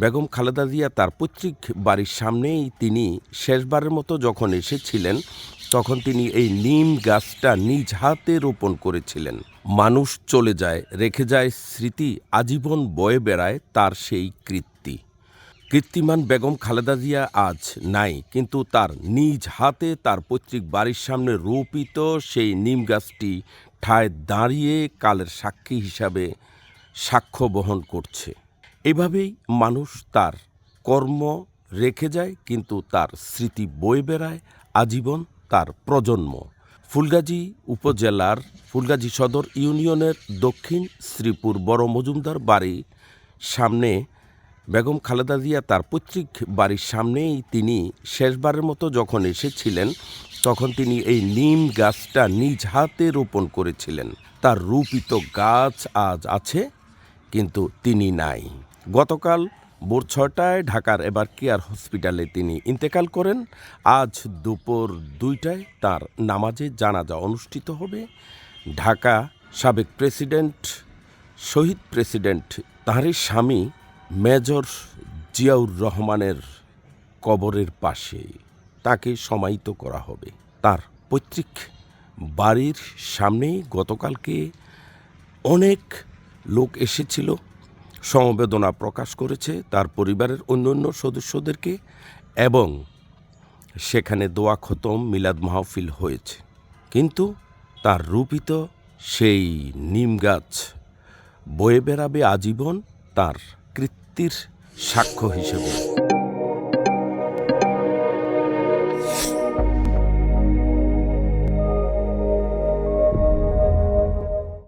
বেগম খালেদা জিয়া তার পৈতৃক বাড়ির সামনেই তিনি শেষবারের মতো যখন এসেছিলেন, তখন তিনি এই নিম গাছটা নিজ হাতে রোপণ করেছিলেন। মানুষ চলে যায়, রেখে যায় স্মৃতি, আজীবন বয়ে বেড়ায় তার সেই কৃত্তি কীর্তিমান বেগম খালেদা জিয়া আজ নাই, কিন্তু তার নিজ হাতে তার পৈতৃক বাড়ির সামনে রোপিত সেই নিম গাছটি ঠায় দাঁড়িয়ে কালের সাক্ষী হিসাবে সাক্ষ্য বহন করছে। এভাবেই মানুষ তার কর্ম রেখে যায়, কিন্তু তার স্মৃতি বয়ে বেড়ায়, আজীবন তার প্রজন্ম। ফুলগাজী উপজেলার ফুলগাজী সদর ইউনিয়নের দক্ষিণ শ্রীপুর বড় মজুমদার বাড়ি সামনে বেগম খালেদা জিয়া তার পৈতৃক বাড়ির সামনেই তিনি শেষবারের মতো যখন এসেছিলেন, তখন তিনি এই নিম গাছটা নিজ হাতে রোপণ করেছিলেন। তার রূপিত গাছ আজ আছে, কিন্তু তিনি নাই। গতকাল ভোর ছটায় ঢাকার এবার কেয়ার হসপিটালে তিনি ইন্তেকাল করেন। আজ দুপুর দুইটায় তার নামাজে জানাজা অনুষ্ঠিত হবে। ঢাকা সাবেক প্রেসিডেন্ট, শহীদ প্রেসিডেন্ট, তাঁরই স্বামী মেজর জিয়াউর রহমানের কবরের পাশে। তাকে সমাহিত করা হবে। তার পৈতৃক বাড়ির সামনেই গতকালকে অনেক লোক এসেছিল। সমবেদনা প্রকাশ করেছে তার পরিবারের অন্য অন্য সদস্যদেরকে এবং সেখানে দোয়া খতম মিলাদ মাহফিল হয়েছে। কিন্তু তার রূপিত সেই নিম গাছ বয়ে বেড়াবে আজীবন তার কৃত্তির সাক্ষ্য হিসেবে।